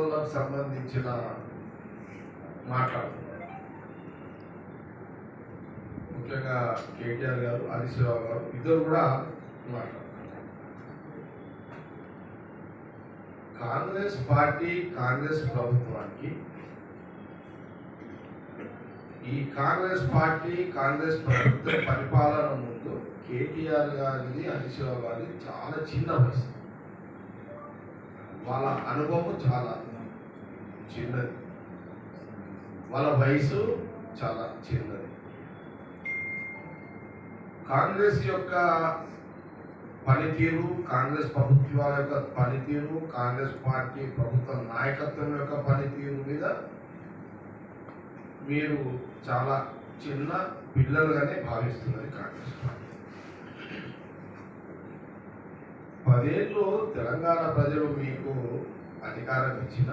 రోజులకు సంబంధించిన మాట్లాడుతున్నారు. ముఖ్యంగా కేటీఆర్ గారు హరీశ్రావు గారు ఇద్దరు కూడా మాట్లాడుతున్నారు. కాంగ్రెస్ పార్టీ కాంగ్రెస్ ప్రభుత్వానికి ఈ కాంగ్రెస్ పార్టీ కాంగ్రెస్ ప్రభుత్వ పరిపాలన ముందు కేటీఆర్ గారిది హరీశ్రావు గారిది చాలా చిన్న వయసు వాళ్ళ అనుభవం చాలా చిన్నది. వాళ్ళ వయసు చాలా చిన్నది. కాంగ్రెస్ యొక్క పనితీరు కాంగ్రెస్ ప్రభుత్వాల యొక్క పనితీరు కాంగ్రెస్ పార్టీ ప్రభుత్వ నాయకత్వం యొక్క పనితీరు మీద మీరు చాలా చిన్న పిల్లలుగానే భావిస్తున్నది కాంగ్రెస్ పార్టీ. పదేళ్ళు తెలంగాణ ప్రజలు మీకు అధికారం ఇచ్చిన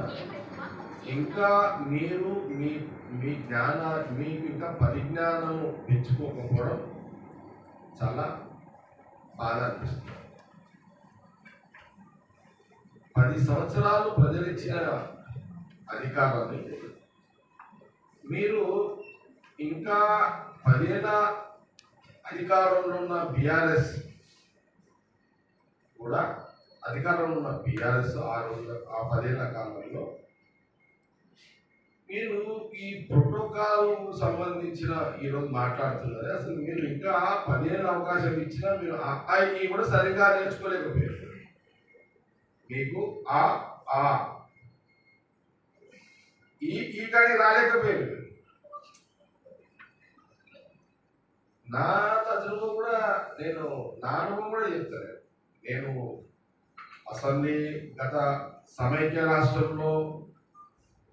ఇంకా మీరు మీ మీ జ్ఞాన మీకు ఇంకా పరిజ్ఞానం పెంచుకోకపోవడం చాలా బాధ అనిపిస్తుంది. పది సంవత్సరాలు ప్రజలు ఇచ్చిన అధికారాన్ని మీరు ఇంకా పదేళ్ళ అధికారంలో ఉన్న బీఆర్ఎస్ కూడా అధికారంలో ఉన్న బీఆర్ఎస్ ఆ రోజుల ఆ పదేళ్ళ కాలంలో మీరు ఈ ప్రోటోకాల్ సంబంధించిన ఈరోజు మాట్లాడుతున్నారు. అసలు మీరు ఇంకా పదిహేను అవకాశం ఇచ్చినా మీరు ఆ కూడా సరిగ్గా నేర్చుకోలేకపోయారు. మీకు ఆ ఆ ఈ ఈ కాడికి రాలేకపోయారు నా తజుర్బా కూడా నేను నా అనుభవం కూడా చెప్తాను నేను అసెంబ్లీ గత సమైక్య రాష్ట్రంలో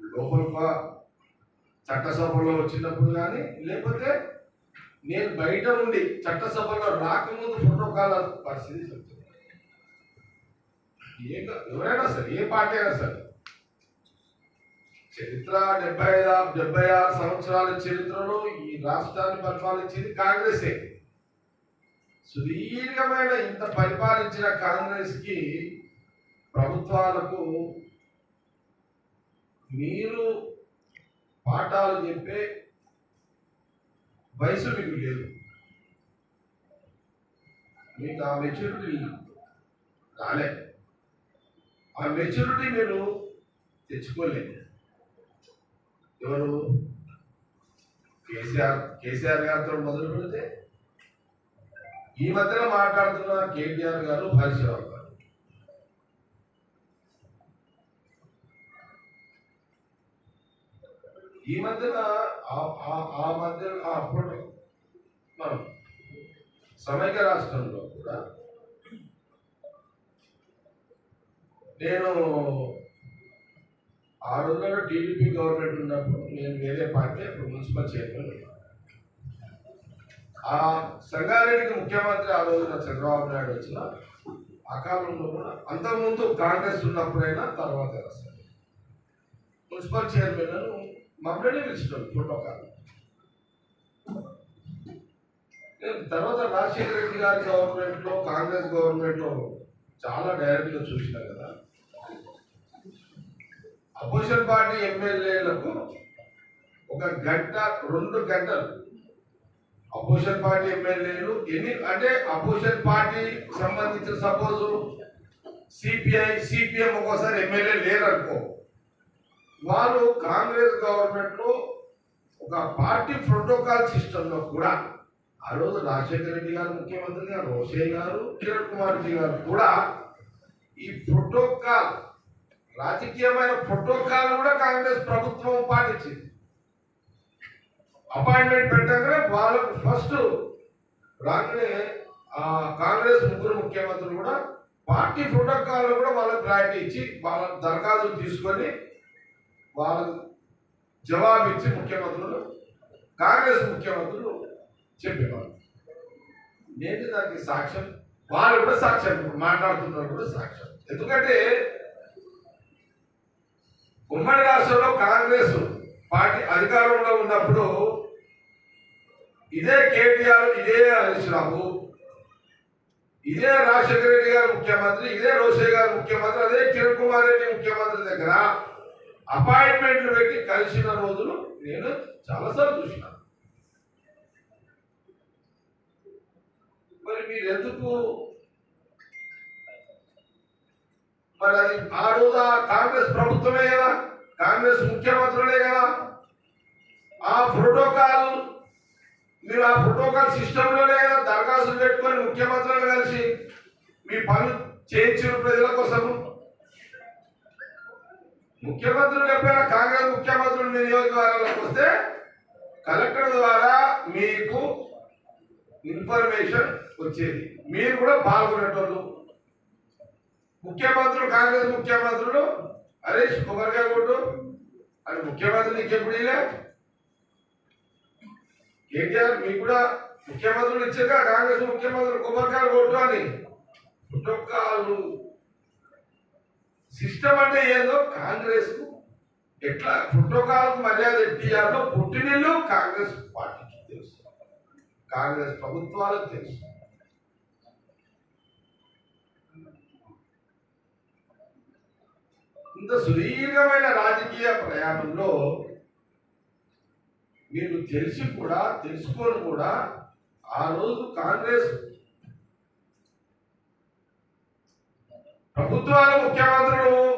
లోపల చట్టసభలో వచ్చినప్పుడు కానీ లేకపోతే నేను బయట ఉండి చట్టసభలో రాకముందు ప్రోటోకాల్ పరిస్థితి చెప్తున్నాను ఏ ఎవరైనా సరే ఏ పార్టీ అయినా సరే చరిత్ర డెబ్బై ఐదు డెబ్బై ఆరు సంవత్సరాల చరిత్రలో ఈ రాష్ట్రాన్ని పరిపాలించింది కాంగ్రెసే. సుదీర్ఘమైన ఇంత పరిపాలించిన కాంగ్రెస్కి ప్రభుత్వాలకు మీరు పాఠాలు చెప్పే వయసు మీకు లేదు. మీకు ఆ మెచ్యూరిటీ రాలే. ఆ మెచ్యూరిటీ మీరు తెచ్చుకోలేదు. ఎవరు? కేసీఆర్ కేసీఆర్ గారితో మొదలు పెడితే ఈ మధ్యన మాట్లాడుతున్న కేటీఆర్ గారు హరీశ్రావు గారు ఈ మధ్యన ఆ- మధ్య అప్పుడు మనం సమైక్య రాష్ట్రంలో కూడా నేను ఆ రోజుల్లో టీడీపీ గవర్నమెంట్ ఉన్నప్పుడు నేను వేరే పార్టీ అప్పుడు మున్సిపల్ చైర్మన్ ఉన్నాను. ఆ సంగారెడ్డికి ముఖ్యమంత్రి ఆ రోజున చంద్రబాబు నాయుడు వచ్చిన ఆ కాలంలో కూడా అంతకుముందు కాంగ్రెస్ ఉన్నప్పుడైనా తర్వాత రాశారు మున్సిపల్ చైర్మన్ మమ్మల్ని పిలిచినాడు ప్రోటోకాల్ తర్వాత రాజశేఖర రెడ్డి గారి గవర్నమెంట్లో కాంగ్రెస్ గవర్నమెంట్లో చాలా డైరెక్ట్గా చూసినా కదా. అపోజిషన్ పార్టీ ఎమ్మెల్యేలకు ఒక గంట రెండు గంటలు అపోజిషన్ పార్టీ ఎమ్మెల్యేలు ఎన్ని అంటే అపోజిషన్ పార్టీ సంబంధించిన సపోజ్ సిపిఐ సిపిఎం ఒక్కోసారి ఎమ్మెల్యే లేరనుకో వాళ్ళు కాంగ్రెస్ గవర్నమెంట్లో ఒక పార్టీ ప్రోటోకాల్ సిస్టంలో కూడా ఆ రోజు రాజశేఖర రెడ్డి గారు ముఖ్యమంత్రి గారు రోషయ్య గారు కిరణ్ కుమార్ రెడ్డి గారు కూడా ఈ ప్రోటోకాల్ రాజకీయమైన ప్రోటోకాల్ కూడా కాంగ్రెస్ ప్రభుత్వం పాటించింది. అపాయింట్మెంట్ పెట్టగానే వాళ్ళకు ఫస్ట్ రాగానే ఆ కాంగ్రెస్ ముగ్గురు ముఖ్యమంత్రులు కూడా పార్టీ ప్రోటోకాల్ కూడా వాళ్ళకి ప్రయారిటీ ఇచ్చి వాళ్ళ దరఖాస్తులు తీసుకొని వాళ్ళకు జవాబు ఇచ్చి ముఖ్యమంత్రులు కాంగ్రెస్ ముఖ్యమంత్రులు చెప్పేవాళ్ళు. నేను దానికి సాక్ష్యం వాళ్ళు కూడా సాక్ష్యం మాట్లాడుతున్నారు కూడా సాక్ష్యం. ఎందుకంటే ఉమ్మడి రాష్ట్రంలో కాంగ్రెస్ పార్టీ అధికారంలో ఉన్నప్పుడు ఇదే కేటీఆర్ ఇదే హరీష్ రావు ఇదే రాజశేఖర రెడ్డి గారు ముఖ్యమంత్రి ఇదే రోసే గారు ముఖ్యమంత్రి అదే కిరణ్ కుమార్ రెడ్డి ముఖ్యమంత్రి దగ్గర అపాయింట్మెంట్లు పెట్టి కలిసిన రోజులు నేను చాలాసార్లు చూసినాను మరి మీరు ఎందుకు మరి అది ఆ రోజు కాంగ్రెస్ ప్రభుత్వమే కదా కాంగ్రెస్ ముఖ్యమంత్రులే కదా. ఆ ప్రోటోకాల్ మీరు ఆ ప్రోటోకాల్ సిస్టంలోనే కదా దరఖాస్తులు పెట్టుకొని ముఖ్యమంత్రులను కలిసి మీ పనులు చేయించిన ప్రజల కోసము. ముఖ్యమంత్రులు ఎప్పుడైనా కాంగ్రెస్ ముఖ్యమంత్రులు మీ నియోజకవర్గాలకు వస్తే కలెక్టర్ ద్వారా మీకు ఇన్ఫర్మేషన్ వచ్చేది. మీరు కూడా పాల్గొనేటోళ్ళు. ముఖ్యమంత్రులు కాంగ్రెస్ ముఖ్యమంత్రులు హరీష్ కొబ్బరికాయ కొట్టు అని ముఖ్యమంత్రి నీకు ఎప్పుడు కేటీఆర్ మీకు కూడా ముఖ్యమంత్రులు ఇచ్చాక కాంగ్రెస్ ముఖ్యమంత్రులు కొబ్బరికాయలు కొట్టు అని పుట్టొక్కాలు సిస్టమ్ అంటే ఏందో కాంగ్రెస్ ఎట్లా ప్రోటోకాల్కు మర్యాద ఎట్టియాలో పుట్టినిల్లు కాంగ్రెస్ పార్టీకి తెలుసు. కాంగ్రెస్ ప్రభుత్వాలకు తెలుసు. ఇంత సుదీర్ఘమైన రాజకీయ ప్రయాణంలో తెలిసి కూడా తెలుసుకొని కూడా ఆ రోజు కాంగ్రెస్ ప్రభుత్వాల ముఖ్యమంత్రులు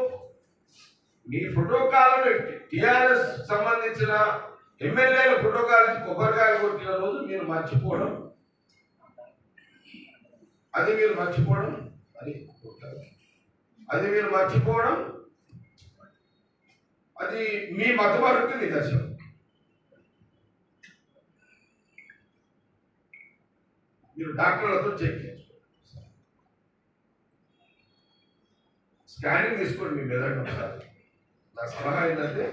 మీ ప్రోటోకాలను టిఆర్ఎస్ సంబంధించిన ఎమ్మెల్యేల ప్రోటోకాల్ కొబ్బరికాయలు కొట్టిన రోజు మీరు మర్చిపోవడం. అది మీరు మర్చిపోవడం. అది అది మీరు మర్చిపోవడం. అది మీ మతవరకు నిదర్శనం. మీరు డాక్టర్లతో చెక్ చేసుకోండి స్కానింగ్ తీసుకోండి మీ మెదడు ఒకసారి. నా సలహా ఏంటంటే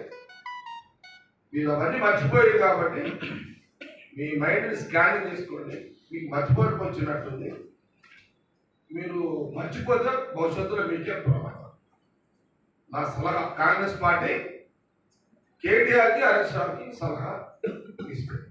మీరు అవన్నీ మర్చిపోయారు కాబట్టి మీ మైండ్ని స్కానింగ్ తీసుకోండి మీకు మర్చిపోవడం వచ్చినట్టుంది. మీరు మర్చిపోతే భవిష్యత్తులో మీకే ప్రమాదం నా సలహా కాంగ్రెస్ పార్టీ కేటీఆర్కి హరీష్ రావుకి సలహా తీసుకుంటాను